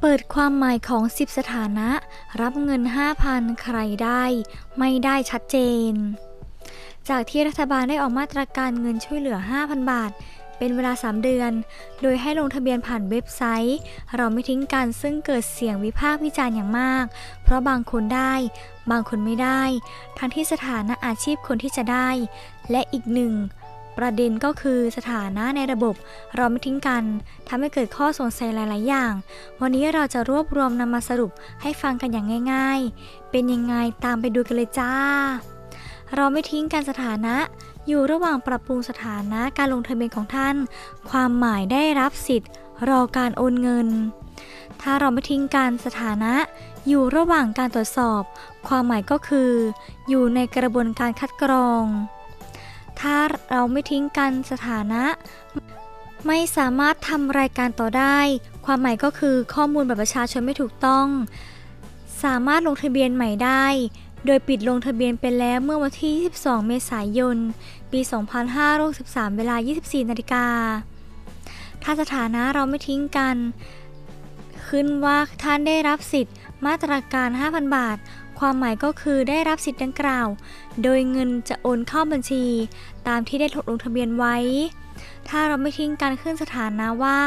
เปิดความหมายของ 10 สถานะ รับเงิน 5,000 ใครได้ ไม่ได้ชัดเจน จากที่รัฐบาลได้ออกมาตรการเงินช่วยเหลือ 5,000 บาท เป็นเวลา 3 เดือน โดยให้ลงทะเบียนผ่านเว็บไซต์ เราไม่ทิ้งกันซึ่งเกิดเสียงวิพากษ์วิจารณ์อย่างมาก เพราะบางคนได้ บางคนไม่ได้ ทั้งที่สถานะอาชีพคนที่จะได้ และอีกหนึ่ง ประเด็นก็คือสถานะในระบบเราไม่ทิ้งกันทำให้เกิดข้อสงสัยหลาย ๆ อย่าง วันนี้เราจะรวบรวมนำมาสรุปให้ฟังกันอย่างง่าย ๆ เป็นยังไงตามไปดูกันเลยจ้า เราไม่ทิ้งกันสถานะอยู่ระหว่างปรับปรุงสถานะการลงทะเบียนของท่าน ความหมายได้รับสิทธิ์รอการโอนเงิน ถ้าเราไม่ทิ้งการสถานะ อยู่ระหว่างการตรวจสอบ ความหมายก็คือ อยู่ในกระบวนการคัดกรอง ถ้าเราไม่ทิ้งกันสถานะ ไม่สามารถทำรายการต่อได้ ความหมายก็คือข้อมูลบัตรประชาชนไม่ถูกต้อง สามารถลงทะเบียนใหม่ได้ โดยปิดลงทะเบียนไปแล้วเมื่อวันที่ 22 เมษายน ปี 2563 เวลา 24 นาฬิกา ถ้าสถานะเราไม่ทิ้งกัน ขึ้นว่าท่านได้รับสิทธิ์มาตรการ 5,000 บาท ความหมายก็คือได้รับสิทธิ์ดังกล่าว โดยเงินจะโอนเข้าบัญชี ตามที่ได้ลงทะเบียนไว้ ถ้าเราไม่ทิ้งการขึ้นสถานะว่า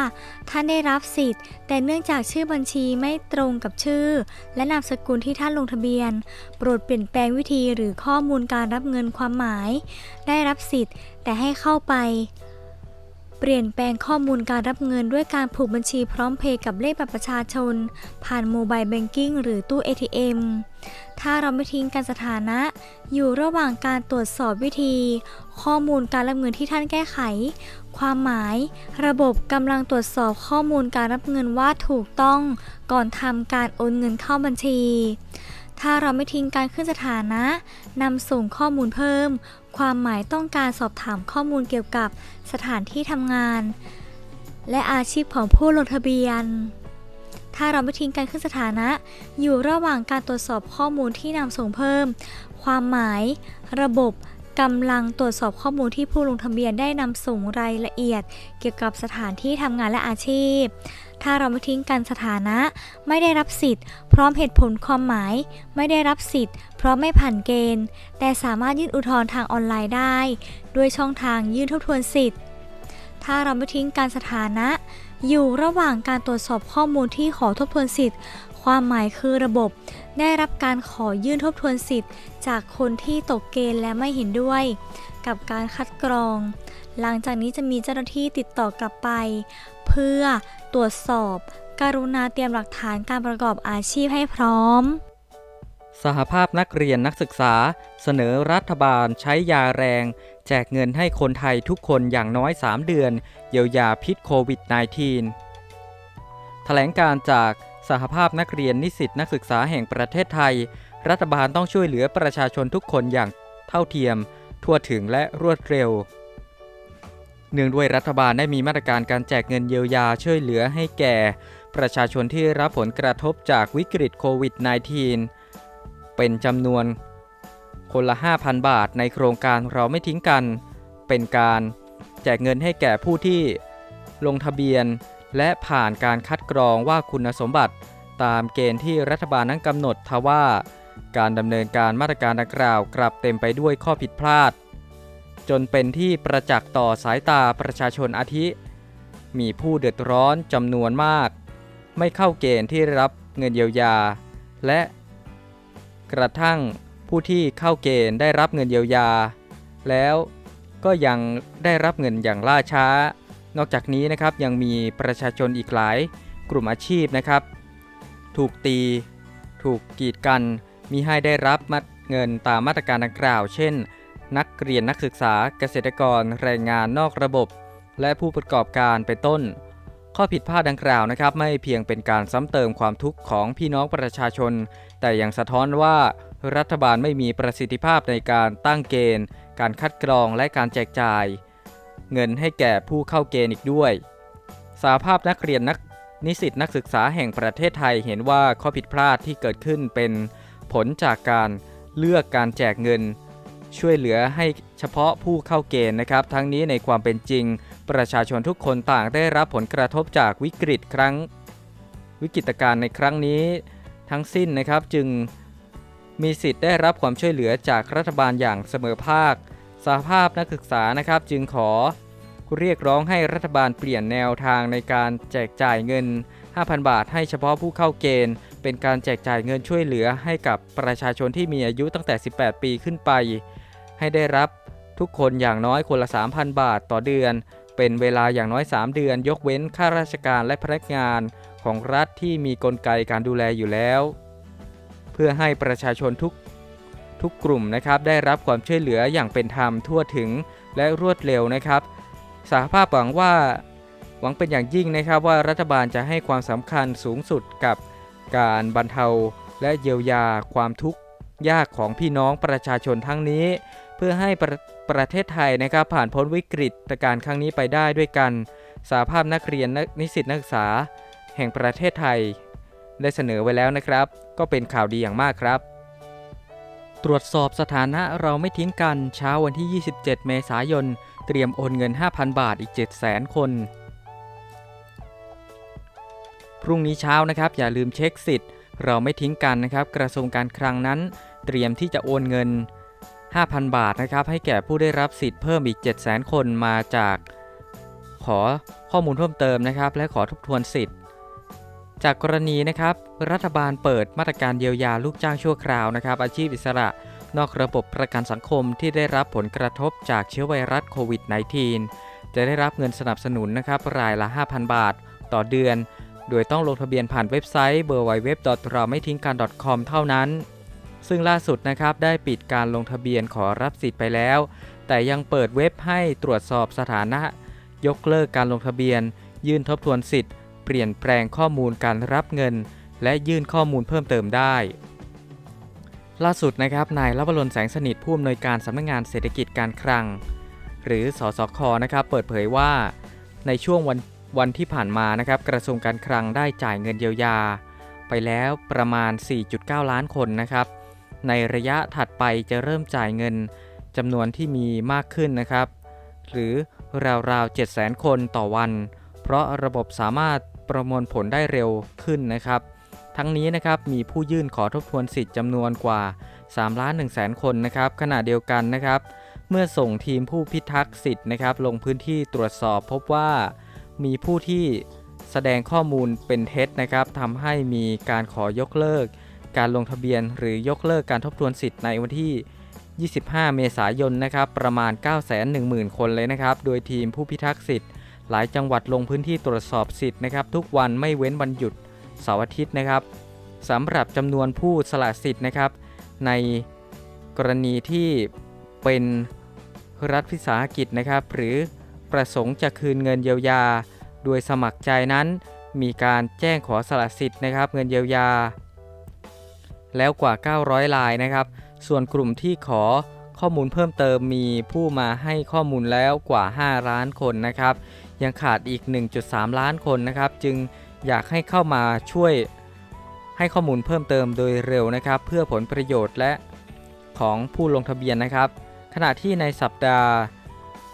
ท่านได้รับสิทธิ์ แต่เนื่องจากชื่อบัญชีไม่ตรงกับชื่อ และนามสกุลที่ท่านลงทะเบียน โปรดเปลี่ยนแปลงวิธีหรือข้อมูลการรับเงินความหมาย ได้รับสิทธิ์ แต่ให้เข้าไป เปลี่ยนแปลงข้อมูลการรับเงินด้วยการผูกบัญชีพร้อมเพย์กับเลขบัตรประชาชน ผ่านโมบายแบงกิ้งหรือตู้ ATM ถ้าเราไม่ทิ้งการสถานะ อยู่ระหว่างการตรวจสอบวิธี ข้อมูลการรับเงินที่ท่านแก้ไข ความหมาย ระบบกำลังตรวจสอบข้อมูลการรับเงินว่าถูกต้อง ก่อนทำการโอนเงินเข้าบัญชีถ้าเราไม่ทิ้งการขึ้นสถานะนำส่งข้อมูลเพิ่ม ความหมายต้องการสอบถามข้อมูลเกี่ยวกับสถานที่ทำงาน และอาชีพของผู้ลงทะเบียน ถ้าเราไม่ทิ้งการขึ้นสถานะ อยู่ระหว่างการตรวจสอบข้อมูลที่นำส่งเพิ่ม ความหมาย ระบบกำลังตรวจสอบข้อมูลที่ผู้ลงทะเบียนได้นำส่งรายละเอียด เกี่ยวกับสถานที่ทำงานและอาชีพ ถ้าเราไม่ทิ้งกันสถานะ ไม่ได้รับสิทธิ์ พร้อมเหตุผลความหมาย ไม่ได้รับสิทธิ์ เพราะไม่ผ่านเกณฑ์ แต่สามารถยื่นอุทธรณ์ทางออนไลน์ได้ ด้วยช่องทางยื่นทบทวนสิทธิ์ ถ้าเราไม่ทิ้งการสถานะ อยู่ระหว่างการตรวจสอบข้อมูลที่ขอทบทวนสิทธิ์ ความหมายคือระบบได้รับการขอยื่นทบทวนสิทธิ์ จากคนที่ตกเกณฑ์และไม่เห็นด้วย กับการคัดกรอง หลังจากนี้จะมีเจ้าหน้าที่ติดต่อกลับไป เพื่อตรวจสอบการุณาเตรียมหลักฐานการประกอบอาชีพให้พร้อม สหภาพนักเรียนนักศึกษา เสนอรัฐบาลใช้ยาแรง แจกเงินให้คนไทยทุกคนอย่างน้อย 3 เดือน เยียวยาพิษโควิด -19 แถลงการจาก สหภาพนักเรียนนิสิตนักศึกษาแห่งประเทศไทย รัฐบาลต้องช่วยเหลือประชาชนทุกคนอย่างเท่าเทียม ทั่วถึงและรวดเร็ว เนื่องด้วยรัฐบาลได้มีมาตรการการแจกเงินเยียวยาช่วยเหลือให้แก่ ประชาชนที่รับผลกระทบจากวิกฤตโควิด -19 เป็นจำนวนคนละ 5,000 บาทในโครงการเราไม่ทิ้งกัน เป็นการแจกเงินให้แก่ผู้ที่ลงทะเบียน และผ่านการคัดกรองว่าคุณสมบัติ ตามเกณฑ์ที่รัฐบาลนั้นกำหนดทว่า การดำเนินการมาตรการดังกล่าวกลับเต็มไปด้วยข้อผิดพลาด จนเป็นที่ประจักษ์ต่อสายตาประชาชนอาทิ มีผู้เดือดร้อนจำนวนมาก ไม่เข้าเกณฑ์ที่รับเงินเยียวยา และกระทั่งผู้ที่เข้าเกณฑ์ได้รับเงินเยียวยา แล้วก็ยังได้รับเงินอย่างล่าช้า นอกจากนี้นะครับยังมีประชาชนอีกหลายกลุ่มอาชีพนะครับ ถูกตี ถูกกีดกันมีให้ได้รับเงินตามมาตรการดังกล่าว เช่น นักเรียนนักศึกษาเกษตรกรแรงงานนอกระบบ และผู้ประกอบการเป็นต้น ข้อผิดพลาดดังกล่าวนะครับ ไม่เพียงเป็นการซ้ำเติมความทุกข์ของพี่น้องประชาชน แต่ยังสะท้อนว่ารัฐบาลไม่มีประสิทธิภาพในการตั้งเกณฑ์ การคัดกรองและการแจกจ่าย เงินให้แก่ผู้เข้าเกณฑ์อีกด้วยสาภาพนักเรียนนักนิสิตนักศึกษาแห่งประเทศไทยเห็นว่าข้อผิดพลาดที่เกิดขึ้นเป็นผลจากการเลือกการแจกเงิน ช่วยเหลือให้เฉพาะผู้เข้าเกณฑ์นะครับ ทั้งนี้ในความเป็นจริง ประชาชนทุกคนต่างได้รับผลกระทบจากวิกฤตครั้ง วิกฤตการณ์ในครั้งนี้ทั้งสิ้นนะครับจึงมีสิทธิ์ได้รับความช่วยเหลือจากรัฐบาลอย่างเสมอภาค สหภาพนักศึกษานะครับจึงขอเรียกร้องให้รัฐบาลเปลี่ยนแนวทางในการแจกจ่ายเงิน 5,000 บาทให้เฉพาะผู้เข้าเกณฑ์ เป็นการแจกจ่ายเงินช่วยเหลือให้กับประชาชนที่มีอายุตั้งแต่ 18 ปีขึ้นไป ให้ได้รับทุกคนอย่างน้อยคนละ 3,000 บาทต่อเดือน เป็นเวลาอย่างน้อย 3 เดือน ยกเว้นข้าราชการและพนักงานของรัฐที่มีกลไกการดูแลอยู่แล้ว เพื่อให้ประชาชนทุก ทุกกลุ่มนะครับได้รับความช่วยเหลืออย่างเป็นธรรมทั่วถึงและรวดเร็วนะครับสหภาพหวังว่าหวังเป็นอย่างยิ่งนะครับว่ารัฐบาลจะให้ความสำคัญสูงสุดกับการบรรเทาและเยียวยาความทุกข์ยากของพี่น้องประชาชนทั้งนี้ เพื่อให้ประประเทศไทยนะครับผ่านพ้นวิกฤตการณ์ครั้งนี้ไปได้ด้วยกันสหภาพนักเรียนนักนิสิตนักศึกษา แห่งประเทศไทย ได้เสนอไว้แล้วนะครับ ก็เป็นข่าวดีอย่างมากครับ ตรวจสอบสถานะเราไม่ทิ้งกันเช้าวันที่ 27 เมษายน เตรียมโอนเงิน 5,000 บาทอีก 700,000 คน พรุ่งนี้เช้านะครับ อย่าลืมเช็คสิทธิ์ เราไม่ทิ้งกันนะครับ กระทรวงการคลังนั้น เตรียมที่จะโอนเงิน 5,000 บาทนะครับ ให้แก่ผู้ได้รับสิทธิ์เพิ่มอีก 700,000 คนมาจาก ขอข้อมูลเพิ่มเติมนะครับ และขอทบทวนสิทธิ์ จากกรณีนะครับรัฐบาลเปิดมาตรการเยียวยาลูกจ้างชั่วคราวนะครับ อาชีพอิสระนอกระบบประกันสังคมที่ได้รับผลกระทบจากเชื้อไวรัสโควิด -19 จะได้รับเงินสนับสนุนนะครับรายละ 5,000 บาท ต่อเดือน โดยต้องลงทะเบียนผ่านเว็บไซต์ www. เราไม่ทิ้งกัน .com เท่านั้น ซึ่งล่าสุดนะครับได้ปิดการลงทะเบียนขอรับสิทธิ์ไปแล้ว แต่ยังเปิดเว็บให้ตรวจสอบสถานะ ยกเลิกการลงทะเบียน ยื่นทบทวนสิทธิ์ เปลี่ยนแปลงข้อมูลการรับเงิน และยื่นข้อมูลเพิ่มเติมได้ ล่าสุดนะครับนายลวรนแสงสนิทผู้อำนวยการสำนักงงานเศรษฐกิจการคลัง หรือสสคอนะครับเปิดเผยว่า ในช่วงวันวันที่ผ่านมานะครับกระทรวงการคลังได้จ่ายเงินเยียวยา ไปแล้วประมาณ 4.9 ล้านคนนะครับ ในระยะถัดไปจะเริ่มจ่ายเงินจำนวนที่มีมากขึ้นนะครับ หรือราวๆ700,000 คนต่อวัน เพราะระบบสามารถ ประมวลผลได้เร็วขึ้นนะครับ ทั้งนี้นะครับมีผู้ยื่นขอทบทวนสิทธิ์จำนวนกว่า3ล้าน1แสนคนนะครับขณะเดียวกันนะครับ เมื่อส่งทีมผู้พิทักษ์สิทธิ์นะครับ ลงพื้นที่ตรวจสอบพบว่ามีผู้ที่แสดงข้อมูลเป็นเท็จนะครับทำให้มีการขอยกเลิก การลงทะเบียนหรือยกเลิกการทบทวนสิทธิ์ในวันที่ 25 เมษายนนะครับ ประมาณ 910,000 คนเลยนะครับ โดยทีมผู้พิทักษ์สิทธิ์ หลายจังหวัดลงพื้นที่ตรวจสอบสิทธิ์นะครับ ทุกวันไม่เว้นวันหยุดเสาร์อาทิตย์นะครับสำหรับจำนวนผู้สละสิทธิ์นะครับ ในกรณีที่เป็นรัฐวิสาหกิจนะครับ หรือประสงค์จะคืนเงินเยียวยา โดยสมัครใจนั้น มีการแจ้งขอสละสิทธิ์นะครับ เงินเยียวยา แล้วกว่า 900รายนะครับ ส่วนกลุ่มที่ขอข้อมูลเพิ่มเติมมีผู้มาให้ข้อมูลแล้วกว่า 5 ล้านคนนะครับ ยังขาดอีก 1.3 ล้านคนนะครับ จึงอยากให้เข้ามาช่วยให้ข้อมูลเพิ่มเติมโดยเร็วนะครับ เพื่อผลประโยชน์และของผู้ลงทะเบียนนะครับ ขณะที่ในสัปดาห์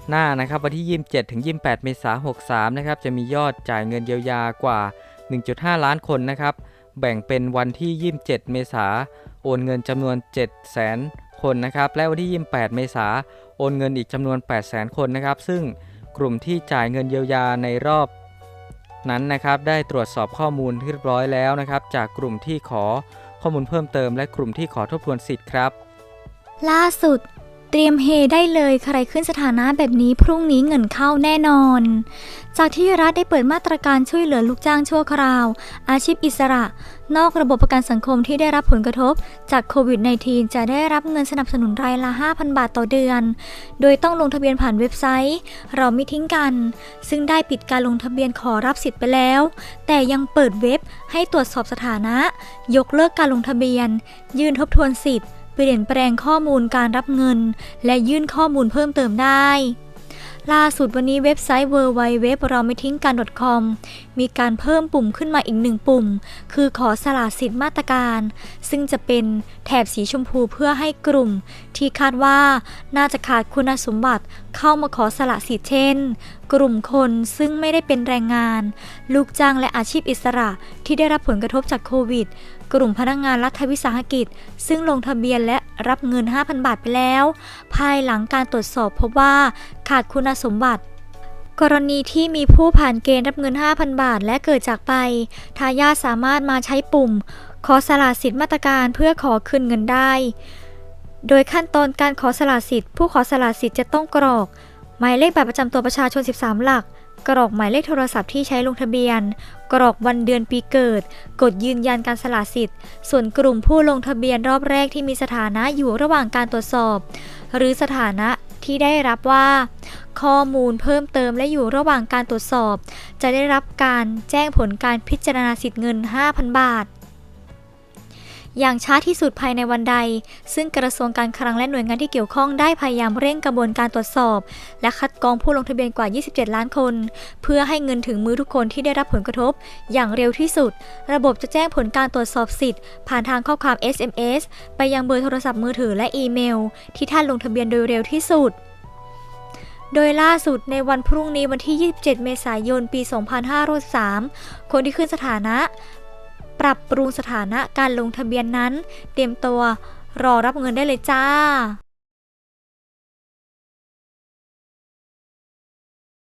หน้านะครับวันที่ 27 ถึง 28 เมษายน 63 นะครับจะมียอดจ่ายเงินเยียวยากว่า 1.5 ล้านคนนะครับ แบ่งเป็นวันที่ 27 เมษายนโอนเงินจำนวน 700,000 คนนะครับ และวันที่ 28 เมษายนโอนเงินอีกจำนวน 800,000 คนนะครับ ซึ่ง กลุ่มที่จ่ายเงินเยียวยาในรอบนั้นนะครับได้ตรวจสอบข้อมูลเรียบร้อยแล้วนะครับ จากกลุ่มที่ขอข้อมูลเพิ่มเติม และกลุ่มที่ขอทบทวนสิทธิ์ครับ ล่าสุด เตรียมเฮได้เลยใครขึ้นสถานะแบบนี้พรุ่งนี้เงินเข้าแน่นอน จากที่รัฐได้เปิดมาตรการช่วยเหลือลูกจ้างชั่วคราว อาชีพอิสระ นอกระบบประกันสังคมที่ได้รับผลกระทบ จากโควิด -19 จะได้รับเงินสนับสนุนรายละ 5,000 บาทต่อเดือน โดยต้องลงทะเบียนผ่านเว็บไซต์ เราไม่ทิ้งกัน ซึ่งได้ปิดการลงทะเบียนขอรับสิทธิ์ไปแล้ว แต่ยังเปิดเว็บให้ตรวจสอบสถานะ ยกเลิกการลงทะเบียน ยื่นทบทวนสิทธิ์ เปลี่ยนแปลงข้อมูลการรับเงิน และยื่นข้อมูลเพิ่มเติมได้ ล่าสุดวันนี้เว็บไซต์ www เราไม่ทิ้งกัน .com มีการเพิ่มปุ่มขึ้นมาอีกหนึ่งปุ่ม คือขอสละสิทธิ์มาตรการ ซึ่งจะเป็นแถบสีชมพูเพื่อให้กลุ่ม ที่คาดว่าน่าจะขาดคุณสมบัติ เข้ามาขอสละสิทธิ์เช่น กลุ่มคนซึ่งไม่ได้เป็นแรงงาน ลูกจ้างและอาชีพอิสระที่ได้รับผลกระทบจากโควิด กลุ่มพนักงานรัฐวิสาหกิจ ซึ่งลงทะเบียนและรับเงิน 5,000 บาทไปแล้ว ภายหลังการตรวจสอบพบว่าขาดคุณสมบัติกรณีที่มีผู้ผ่านเกณฑ์รับเงิน 5,000 บาทและเกิดจากไป ทายาทสามารถมาใช้ปุ่ม ขอสละสิทธิ์มาตรการเพื่อขอคืนเงินได้ โดยขั้นตอนการขอสละสิทธิ์ ผู้ขอสละสิทธิ์จะต้องกรอก หมายเลขบัตรประจำตัวประชาชน 13 หลัก กรอกหมายเลขโทรศัพท์ที่ใช้ลงทะเบียน กรอกวันเดือนปีเกิด กดยืนยันการสละสิทธิ์ ส่วนกลุ่มผู้ลงทะเบียนรอบแรกที่มีสถานะอยู่ระหว่างการตรวจสอบ หรือสถานะที่ได้รับว่า ข้อมูลเพิ่มเติมและอยู่ระหว่างการตรวจสอบ จะได้รับการแจ้งผลการพิจารณาสิทธิ์เงิน 5,000 บาท อย่างช้าที่สุดภายในวันใด ซึ่งกระทรวงการคลังและหน่วยงานที่เกี่ยวข้องได้พยายามเร่งกระบวนการตรวจสอบ และคัดกรองผู้ลงทะเบียนกว่า 27 ล้านคน เพื่อให้เงินถึงมือทุกคนที่ได้รับผลกระทบ อย่างเร็วที่สุด ระบบจะแจ้งผลการตรวจสอบสิทธิ์ ผ่านทางข้อความ SMS ไปยังเบอร์โทรศัพท์มือถือและอีเมล ที่ท่านลงทะเบียนโดยเร็วที่สุดโดยล่าสุดในวันพรุ่งนี้วันที่ 27 เมษายน ปี 2563 คนที่ขึ้นสถานะ ปรับปรุงสถานะการลงทะเบียนนั้น เตรียมตัวรอรับเงินได้เลยจ้า